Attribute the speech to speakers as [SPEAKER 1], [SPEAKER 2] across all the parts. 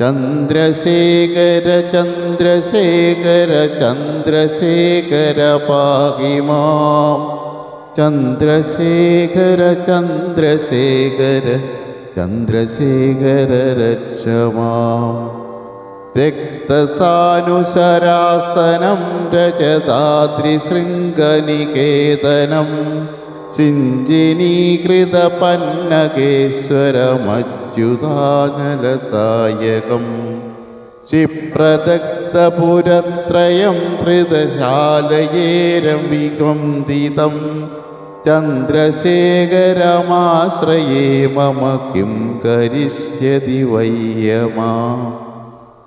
[SPEAKER 1] ചന്ദ്രശേഖര ചന്ദ്രശേഖര ചന്ദ്രശേഖര പാകിമാം ചന്ദ്രശേഖര ചന്ദ്രശേഖര ചന്ദ്രശേഖര രക്ഷമാം രക്തസാനുസരാസനം രജതാദ്രിശൃംഗനികേതനം സിഞ്ചിനീകൃതപന്നകേശ്വരമച്യുതാനലസായകം ക്ഷിപ്രദഗ്ധപുരത്രയം ധൃതശാലയേരം വികന്ദിതം ചന്ദ്രശേഖരമാശ്രയേ മമ കിം കരിഷ്യതി വയ്യമാ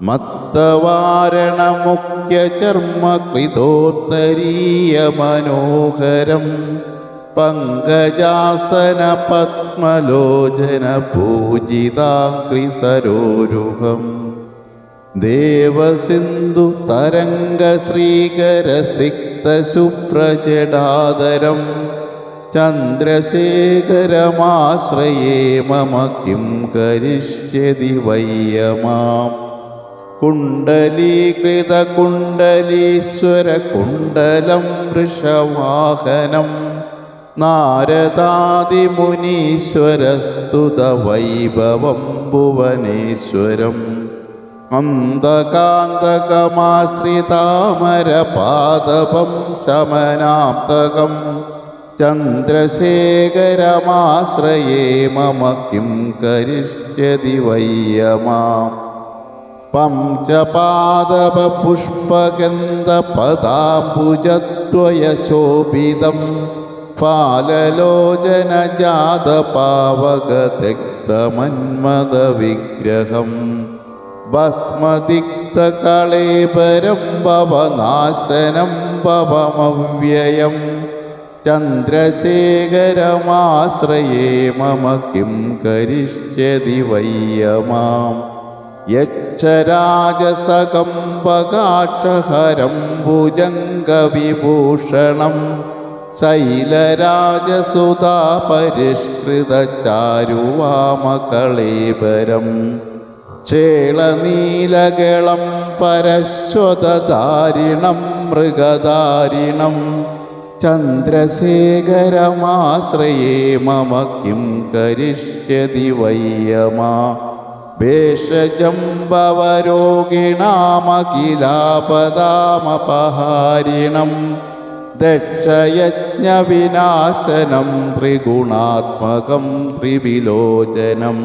[SPEAKER 1] മത്തവാരണമുഖ്യചർമ്മകൃതോത്തരീയമനോഹരം. പങ്കജാസന പത്മലോചന പൂജിതാഗ്രിസരോരുഹം ദേവസിന്ധു തരംഗ ശ്രീകരസിക്ത ചന്ദ്രശേഖരമാശ്രയേ മമ കിം കരിഷ്യതി വയ്യമാം. കുണ്ടലീകൃതകുണ്ടലീശ്വരകുണ്ടലം വൃഷവാഹനം. നാരദാദിമുനീശ്വരസ്തുത വൈഭവം ഭുവനേശ്വരം അന്തകാന്തകമാശ്രിതാമരപാദപം ശമനാപ്തകം ചന്ദ്രശേഖരമാശ്രയേ മമ കിം കരിഷ്യതി വയ്യമാം പഞ്ചപാദപുഷ്പഗന്ധപദാംബുജദ്വയശോഭിതം ഫാലലോചനജാതപാവകതിക്തമന്മദവിഗ്രഹം ഭസ്മദിക്തകളേബരം ഭവനാശനം ഭവമവ്യയം ചന്ദ്രശേഖരമാശ്രയേ മമ കിം കരിഷ്യതി വയ്യമാം. യക്ഷരാജസകമ്പകാക്ഷഹരം ഭുജംഗവിഭൂഷണം ശൈലരാജസുതാപരിഷ്കൃതചാരുവാമകളേബരം ക്ഷേളനീലകളം പരശ്വതധാരിണം മൃഗധാരിണം. ചന്ദ്രശേഖരമാശ്രയേ മമ കിം കരിഷ്യതി വയ്യമാ ഭേഷജംബവരോഗിണാമഖിലാപദാമപഹാരിണം ദക്ഷയജ്ഞവിനാശനം ത്രിഗുണാത്മകം ത്രിവിലോചനം.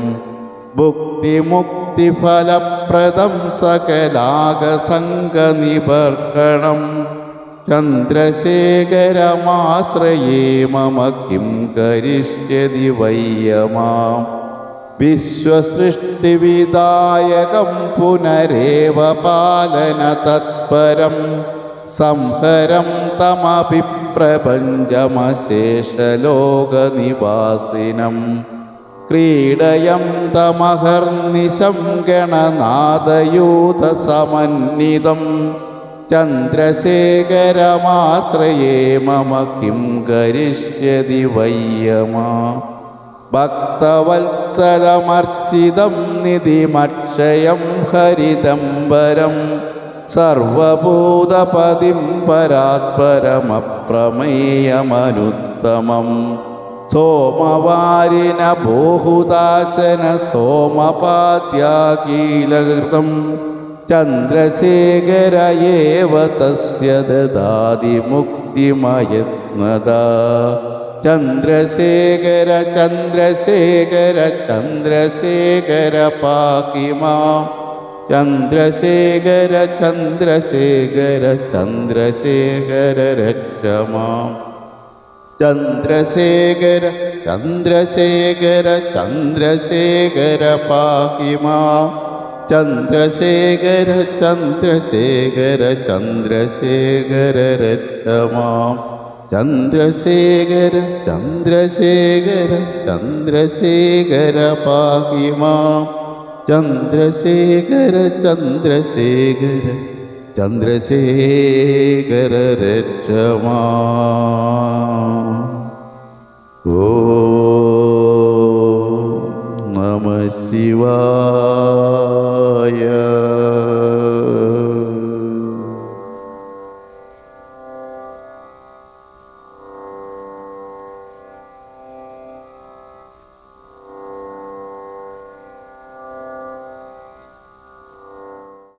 [SPEAKER 1] ഭുക്തിമുക്തിഫലപ്രദം സകലാകസംഗനിബർക്കണം ചന്ദ്രശേഖരമാശ്രയേ മമ കിം കരിഷ്യതി വയ്യമാം വിശ്വസൃഷ്ടിവിദായകം പുനരേവ പാലന തത്പരം സംഹരം തമഭിപ്രപഞ്ചമശേഷലോകനിവാസിനം. ക്രീഡയം തമഹർനിശം ഗണനാദയൂതസമന്വിതം. ചന്ദ്രശേഖരമാശ്രയേ മമ കിം കരിഷ്യതി വയ്യമാ ഭക്തവത്സലമർച്ചിതം നിധിമക്ഷയം ഹരിതംബരം. സർവഭൂതപതിം പരാത്പരമപ്രമേയമനുത്തമം. സോമവാരിന ബോഹുദാശന സോമപാദ്യാകീലകൃതം ചന്ദ്രശേഖര ഏവ തസ്യ ദദാതി മുക്തിമയത്നദാ ചന്ദ്രശേഖര ചന്ദ്രശേഖര ചന്ദ്രശേഖര പാഹി മാം ചന്ദ്രശേഖര ചന്ദ്രശേഖര ചന്ദ്രശേഖര രക്ഷമാം. ചന്ദ്രശേഖര ചന്ദ്രശേഖര ചന്ദ്രശേഖര പാഹിമാം. ചന്ദ്രശേഖര ചന്ദ്രശേഖര ചന്ദ്രശേഖര രക്ഷമാം. ചന്ദ്രശേഖര ചന്ദ്രശേഖര ചന്ദ്രശേഖര പാഹിമാം. चन्द्रशेखर चन्द्रशेखर चन्द्रशेखर क्षमा ओ नम शिवा